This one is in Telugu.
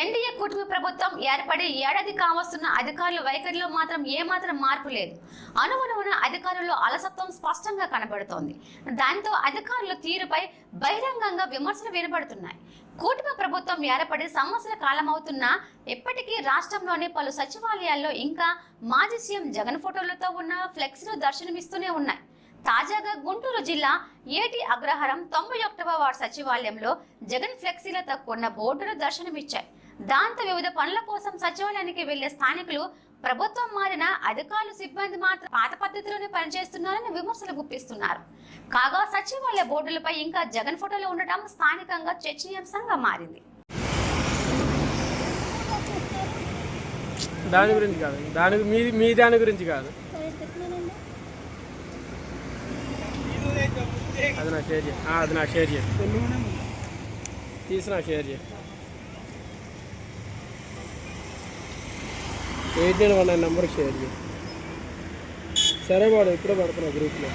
ఎన్డీఏ కూటమి ప్రభుత్వం ఏర్పడి ఏడాది కావస్తున్న అధికారుల వైఖరిలో మాత్రం ఏమాత్రం మార్పు లేదు. అనుగుణమైన అధికారుల్లో అలసత్వం స్పష్టంగా కనబడుతోంది. దాంతో అధికారుల తీరుపై బహిరంగంగా విమర్శలు వినబడుతున్నాయి. కూటమి ప్రభుత్వం ఏర్పడి సంవత్సర కాలమవుతున్నా ఇప్పటికీ రాష్ట్రంలోని పలు సచివాలయాల్లో ఇంకా మాజీ సీఎం జగన్ ఫోటోలతో ఉన్న ఫ్లెక్సీలు దర్శనమిస్తూనే ఉన్నాయి. తాజాగా గుంటూరు జిల్లా ఏటి అగ్రహారం తొంభై ఒకటవ వార్డు సచివాలయంలో జగన్ ఫ్లెక్సీలతో కొన్న బోర్డులు దర్శనమిచ్చాయి. దాంతో వివిధ పనుల కోసం సచివాలయానికి వెళ్ళే స్థానికులు ప్రభుత్వం మారిన అధికారులు సిబ్బంది మాత్రం పాత పద్ధతిలోనే పనిచేస్తున్నారని విమర్శలు గుప్పిస్తున్నారు. కాగా సచివాలయ బోర్డులపై ఇంకా జగన్ ఫోటోలు ఉండటం స్థానికంగా చర్చనీయాంశంగా మారింది. దాని గురించి కాదు. దాని మీ మీ దాని గురించి కాదు. అది నా షేర్ చేయి. అది నా షేర్ చేయి. తీసి నా షేర్ చేయి. ఎయిట్ నైన్ వన్ నైన్ నెంబర్కి షేర్ చేయి. సరే వాడు ఎప్పుడో పడుతున్నావు గ్రూప్లో.